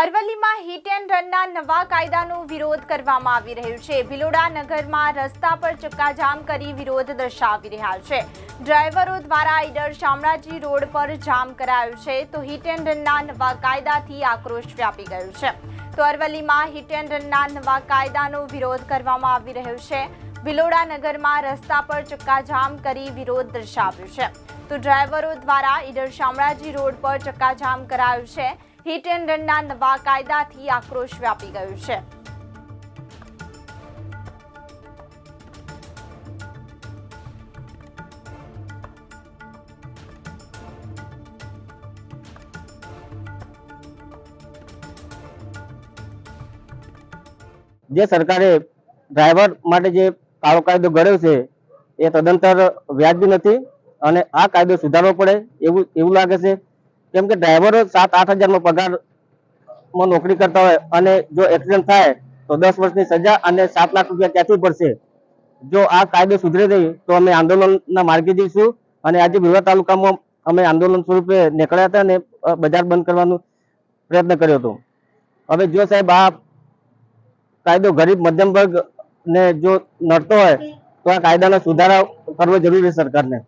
અરવલ્લીમાં hit and રનના નવા કાયદાનો વિરોધ કરવામાં આવી રહ્યો છે. ભિલોડા નગરમાં રસ્તા પર ચક્કાજામ કરી વિરોધ દર્શાવી રહ્યા છે. ડ્રાઈવરો દ્વારા ઈડર શામળાજી રોડ પર જામ કરાયો છે તો હિટ એન્ડ રનના નવા કાયદાથી આક્રોશ વ્યાપી ગયો છે. તો અરવલ્લીમાં હિટ એન્ડ રનના નવા કાયદાનો વિરોધ કરવામાં આવી રહ્યો છે. ભિલોડા નગરમાં રસ્તા પર ચક્કાજામ કરી વિરોધ દર્શાવ્યો છે. તો ડ્રાઈવરો દ્વારા ઈડર શામળાજી રોડ પર ચક્કાજામ કરાયું છે. હિટ એન્ડ રનના નવા કાયદાથી આક્રોશ વ્યાપી ગયો છે. જે સરકારે ડ્રાઈવર માટે જે કાળો કાયદો ઘડ્યો છે, એ તદંતર વ્યાજબી નથી અને આ કાયદો સુધારવો પડે એવું એવું લાગે છે. કેમ કે ડ્રાઈવરો સાત, આઠ હજારનો પગારમાં નોકરી કરતા હોય અને જો એક્સિડન્ટ થાય, તો દસ વર્ષની સજા અને સાત લાખ રૂપિયા ક્યાંથી પડશે? જો આ કાયદો સુધરે નહીં, તો અમે આંદોલનના માર્ગે જઈશું અને આજે ભીલવા તાલુકામાં અમે આંદોલન સ્વરૂપે નીકળ્યા હતા અને બજાર બંધ કરવાનો પ્રયત્ન કર્યો હતો. હવે જો સાહેબ આ કાયદો ગરીબ, મધ્યમ વર્ગ ને જો નડતો હોય, તો આ કાયદાનો સુધારા કરવો જરૂરી છે સરકારને.